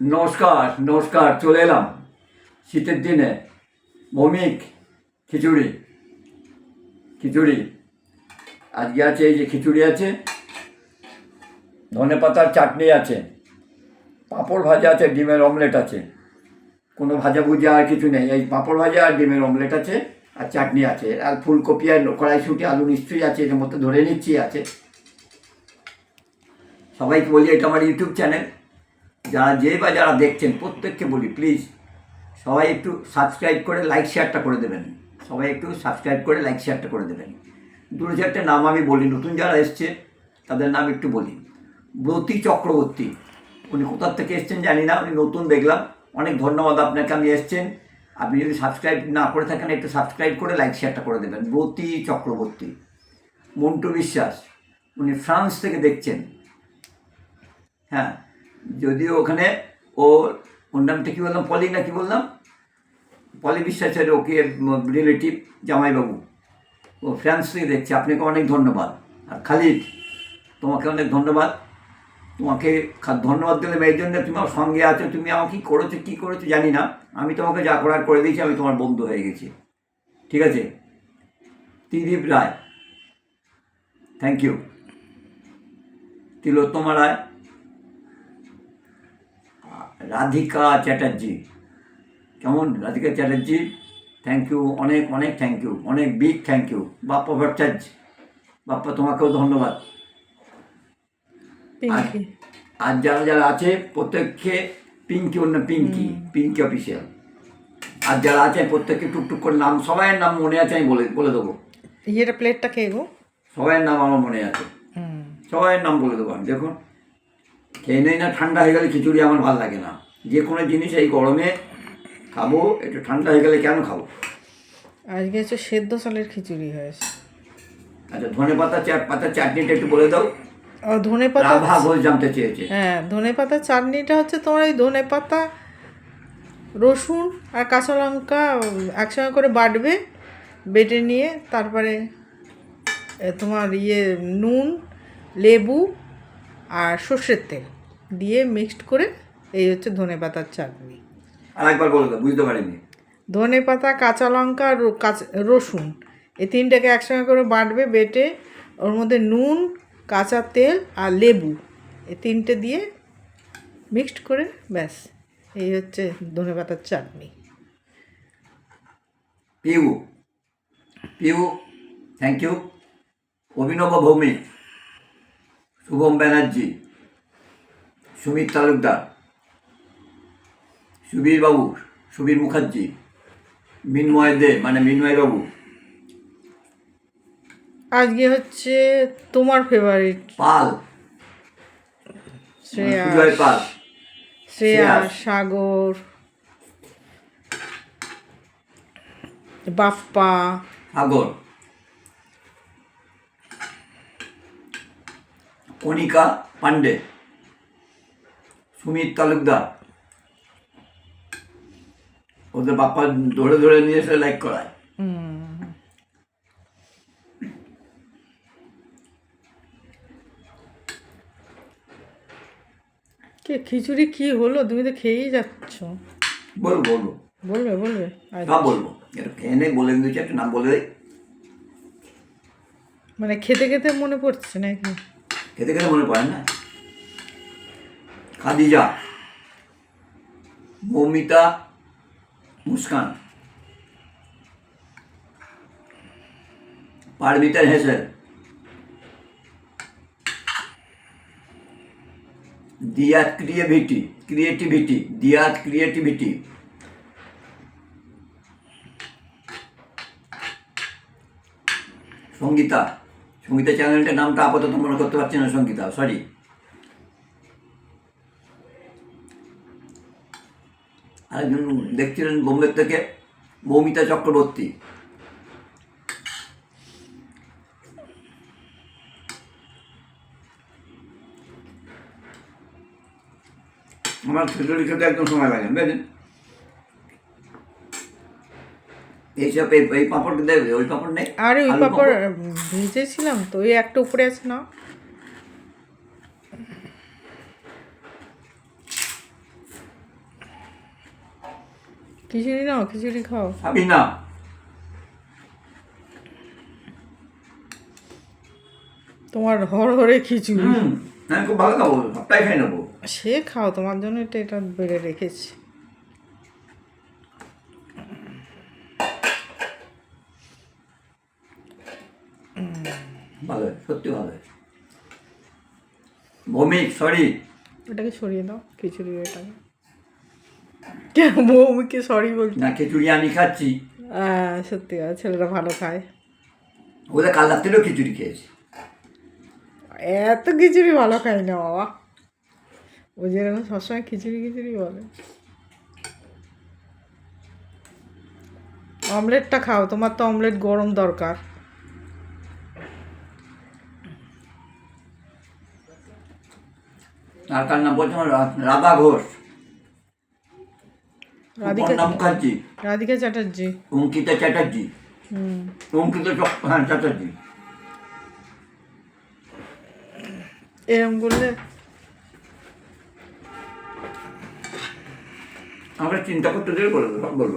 নমস্কার নমস্কার, চলে এলাম। শীতের দিনে ভৌমিক খিচুড়ি খিচুড়ি। আজকে আছে এই যে খিচুড়ি আছে, ধনে পাতার চাটনি আছে, পাঁপড় ভাজা আছে, ডিমের অমলেট আছে। কোনো ভাজা ভুজা আর কিছু নেই, এই পাঁপড় ভাজা আর ডিমের অমলেট আছে আর চাটনি আছে। আর ফুলকপি আর কড়াইশুটি, আলু নিশ্চয়ই আছে এর মধ্যে ধরে নিচ্ছি আছে। সবাইকে বলি এটা আমার ইউটিউব চ্যানেল। যারা যে বা যারা দেখছেন, প্রত্যেককে বলি প্লিজ সবাই একটু সাবস্ক্রাইব করে লাইক শেয়ারটা করে দেবেন। সবাই একটু সাবস্ক্রাইব করে লাইক শেয়ারটা করে দেবেন। দুটো চারটে নাম আমি বলি, নতুন যারা এসছে, তাদের নাম একটু বলি। ব্রতী চক্রবর্তী, উনি কোথার থেকে এসছেন জানি না, উনি নতুন দেখলাম। অনেক ধন্যবাদ আপনাকে, আমি এসছেন। আপনি যদি সাবস্ক্রাইব না করে থাকেন, একটু সাবস্ক্রাইব করে লাইক শেয়ারটা করে দেবেন। ব্রতী চক্রবর্তী, মন্টু বিশ্বাস, উনি ফ্রান্স থেকে দেখছেন। হ্যাঁ যদিও ওখানে ও, ওর নামটা কী বললাম? পলি না কি বললাম? পলি বিশ্বাসের ওকে রিলেটিভ জামাইবাবু। ও ফ্রান্স থেকে দেখছে। আপনাকে অনেক ধন্যবাদ। আর খালিদ, তোমাকে অনেক ধন্যবাদ। তোমাকে ধন্যবাদ দিলাম এই জন্য তুমি আমার সঙ্গে আছো। তুমি আমাকে কী করেছ কী করেছ জানি না। আমি তোমাকে যা করার করে দিয়েছি, আমি তোমার বন্ধু হয়ে গেছি। ঠিক আছে? ত্রিদীপ রায়। Thank you Tilottama Roy. Radhika Chatterjee. কেমন? রাধিকা চ্যাটার্জি? থ্যাংক ইউ অনেক অনেক থ্যাংক ইউ অনেক big thank you Bappa Bhattacharya Bappa তোমাকেও ধন্যবাদ। আর যারা যারা আছে প্রত্যেককে পিঙ্কি অন্য পিঙ্কি পিঙ্কি অফিসিয়াল আর যারা আছে প্রত্যেককে টুকটুক করে নাম সবাইয়ের নাম মনে আছে আমি বলে বলে দেবো। ইয়েটা প্লেটটা গো? সবাইয়ের নাম আমার মনে আছে। হুম। সবাইয়ের নাম বলে দেবো আমি দেখুন। খেয়ে নেই না ঠান্ডা হয়ে গেলে খিচুড়ি আমার ভালো লাগে না। যে কোনো জিনিস এই গরমে খাব একটু ঠান্ডা হয়ে গেলে কেন খাব? আজকে হচ্ছে সেদ্ধ চালের খিচুড়ি হয়েছে। আচ্ছা ধনে পাতা চাট পাতা চাটনিটা একটু বলে দাও। ধনে পাতা রাভা ঘোষ জানতে চেয়েছে। হ্যাঁ ধনে পাতা চাটনিটা হচ্ছে তোমার এই ধনে পাতা রসুন আর কাঁচা লঙ্কা একসঙ্গে করে বাটবে বেটে নিয়ে তারপরে তোমার ইয়ে নুন লেবু আর সর্ষের তেল দিয়ে মিক্সড করে এই হচ্ছে ধনে পাতার চাটনি। বলে দাও বুঝতে পারিনি। ধনে পাতা কাঁচা লঙ্কা আর কাঁচা রসুন। এই তিনটাকে একসঙ্গে করে বাটবে বেটে ওর মধ্যে নুন কাঁচা তেল আর লেবু এই তিনটে দিয়ে মিক্সড করে ব্যাস এই হচ্ছে ধনে পাতার চাটনি। Piu Piu thank you. অভিনব ভৌমিক। শুভম ব্যানার্জি সুমিত তালুকদার সুবীর বাবু সুবীর মুখার্জি মিনময় দে মানে মিনময় বাবু। আজকে হচ্ছে তোমার ফেভারিট পাল। শ্রেয়া সুজয় পাল। শ্রেয়া শ্রেয়া। সাগর। বাপ্পা। সাগর। কণিকা পান্ডে সুমিত তালুকদার ওদের বাপ্পা ধরে ধরে নিয়ে এসে লাইক করায়। কে খিচুড়ি কি হলো? তুমি তো খেয়েই যাচ্ছ। বলব বলব। বলবে বলবে। সব বলব। এটা খেয়ে নেই বলে দিচ্ছি একটা নাম বলে দেয় মানে খেতে খেতে মনে পড়ছে নাকি? খেতে খেতে মনে পড়ে না খাদিজা মৌমিতা মুস্কান পারমিতা হেসেল দিয়াত ক্রিয়েভিটি ক্রিয়েটিভিটি দিয়াত ক্রিয়েটিভিটি সঙ্গীতা সঙ্গীতা চ্যানেলটার নামটা আপাতত মনে করতে পারছি না, সঙ্গীতা সরি আরেকজন দেখছিলেন বোম্বে থেকে মৌমিতা চক্রবর্তী। আমার খিচুড়ি খেতে একদম সময় লাগে বুঝলেন এইসব এই পাঁপড় দেবে ওই পাঁপড় নেই আরে ওই পাপড় ভেজেছিলাম তো ওই একটা উপরে আছে না খিচুড়ি নাও খিচুড়ি খাও। খাবি না। তোমার হর হরে খিচুড়ি আমি খুব ভালো খাব সবটাই খেয়ে নেব। সে খাও তোমার জন্য এটা এটা বেড়ে রেখেছি। ভালো সত্যি ভালো। ভৌমিক সরি এটাকে সরিয়ে দাও খিচুড়ি এটাকে কেন বৌমিকে সরি বলছি। না খিচুড়ি আমি খাচ্ছি। হ্যাঁ সত্যি ছেলেটা ভালো খায়। ওদের কাল রাত্রেও খিচুড়ি খেয়েছি। এত খিচুড়ি ভালো খাই না বাবা। ও যেরকম সবসময় খিচুড়ি খিচুড়ি বলে। অমলেটটা খাও তোমার তো অমলেট গরম দরকার। আর কার নাম বলছিলাম রাধা ঘোষ। রাধিকা মুখার্জি। রাধিকা চ্যাটার্জি। অঙ্কিতা চ্যাটার্জি। অঙ্কিতা হ্যাঁ চ্যাটার্জি। এরম করলে আমরা চিন্তা করতে দিলে বলব বলব।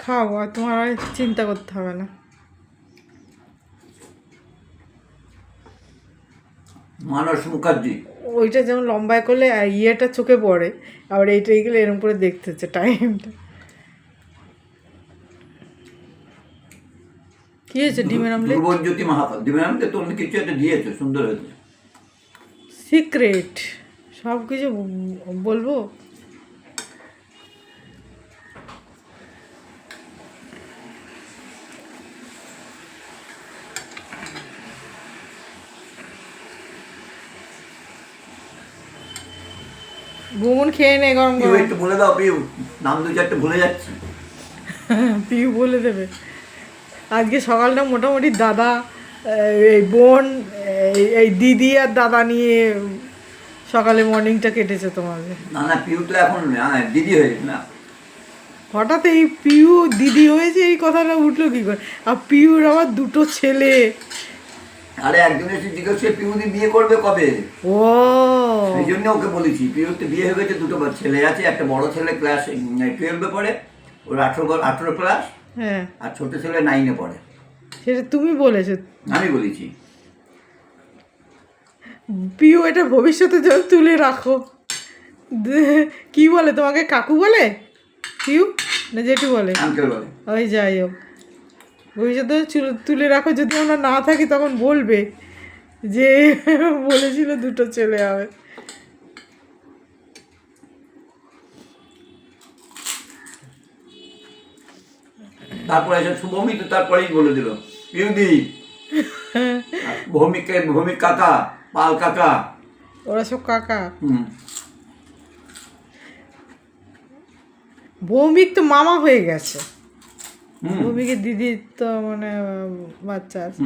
খাও আর তোমার চিন্তা করতে হবে না। মানস মুখার্জি। ওইটা যেমন লম্বায় করলে ইয়েটা চোখে পড়ে আবার এইটা গেলে এরকম করে দেখতে হচ্ছে টাইমটা কি হয়েছে ডিমের আমলে ধ্রুবজ্যোতি ডিমের আমলে তুমি কিছু একটা দিয়েছ সুন্দর হয়েছে। সিক্রেট সব কিছু বলব? ভ্রমণ খেয়ে নে গরম গরম। একটু বলে দাও পিউ। নাম দু চারটে ভুলে যাচ্ছি। পিউ বলে দেবে। আজকে সকালটা মোটামুটি দাদা এই বোন এই- দিদি আর দাদা নিয়ে সকালে মর্নিংটা কেটেছে তোমাদের। না না পিউ তো এখন দিদি হয়েছে না। হঠাৎ এই পিউ দিদি হয়েছে এই কথাটা উঠল কি করে? আর পিউর আবার দুটো ছেলে। আরে একজন এসে জিজ্ঞেস করে পিউদি বিয়ে করবে কবে? ও। সেই জন্য ওকে বলেছি। পিউর তো বিয়ে হয়ে গেছে দুটো ছেলে আছে একটা বড় ছেলে ক্লাস টুয়েলভে পড়ে ওর আঠেরো আঠেরো ক্লাস হ্যাঁ। আর ছোট ছেলে নাইনে পড়ে। সেটা তুমি বলেছ। আমি বলেছি। পিউ এটা ভবিষ্যতে তুলে রাখো। কি বলে তোমাকে? কাকু বলে? পিউ? না জেঠু বলে? আঙ্কেল বলে। ওই যাই হোক। ভবিষ্যতে তুলে রাখো যদি আমরা না থাকি তখন বলবে যে বলেছিল দুটো ছেলে হবে তারপরে এসে শুভমি তো তারপরেই বলে দিল পিউদি ভৌমিককে ভৌমিক কাকা পাল কাকা। ওরা সব কাকা। হুম। ভৌমিক তো মামা হয়ে গেছে। দিদির তো মানে বাচ্চা আছে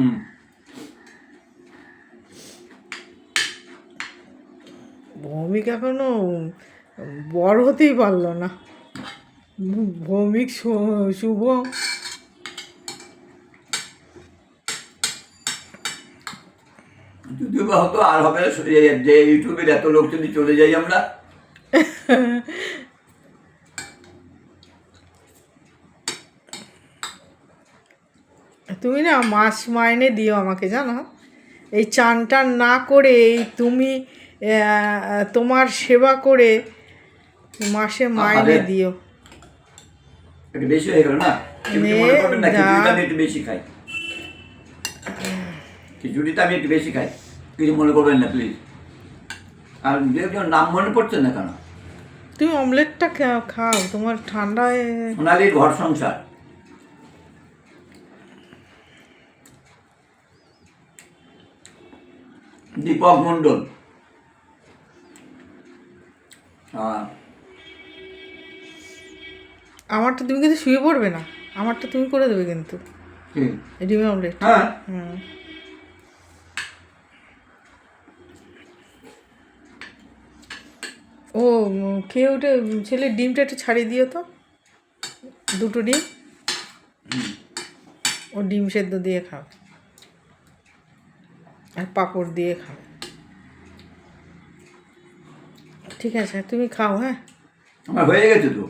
ভৌমিক এখনও বড় হতেই পারল না। ভৌমিক শুভ। যদিও হতো আর হবে যে ইউটিউবের এত লোক যদি চলে যাই আমরা। তুমি না মাস মাইনে দিও আমাকে জানো? এই চান টান না করে এই তুমি তোমার সেবা করে মাসে মাইনে দিও। বেশি হয়ে গেল না। খিচুড়িটা একটু বেশি খাই। খিচুড়িটা আমি একটু বেশি খাই। কিছু মনে করবেন না প্লিজ আর নাম মনে পড়ছে না কেন? তুমি অমলেটটা খাও তোমার ঠান্ডায় সোনালির ঘর সংসার। দীপক মণ্ডল। আমারটা তুমি কিন্তু শুয়ে পড়বে না। আমারটা তুমি করে দেবে কিন্তু। অমলেট হ্যাঁ। ও খেয়ে উঠে ছেলে ডিমটা একটু ছাড়িয়ে দিও তো। দুটো ডিম। ও ডিম সেদ্ধ দিয়ে খাও আর পাঁপড় দিয়ে খাও। ঠিক আছে তুমি খাও হ্যাঁ? আমার হয়ে গেছে তো।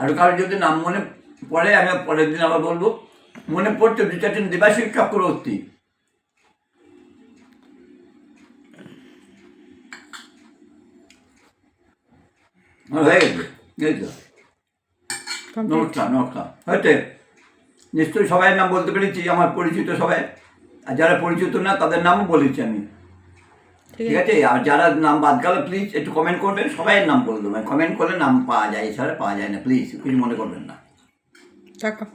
আর কারও যদি নাম মনে পড়ে আমি পরের দিন আবার বলব মনে পড়ছে দু চারজন দেবাশিক চক্রবর্তী হয়ে গেছে নমস্কার নমস্কার হয়েছে? নিশ্চয়ই সবাই নাম বলতে পেরেছি আমার পরিচিত সবাই। আর যারা পরিচিত না তাদের নামও বলেছি আমি। ঠিক আছে। আছে? আর যারা নাম বাদ গেল প্লিজ একটু কমেন্ট করবেন। সবাই নাম বলে দেবেন কমেন্ট করলে নাম পাওয়া যায় এছাড়া পাওয়া যায় না। প্লিজ কিছু মনে করবেন না। টাকা।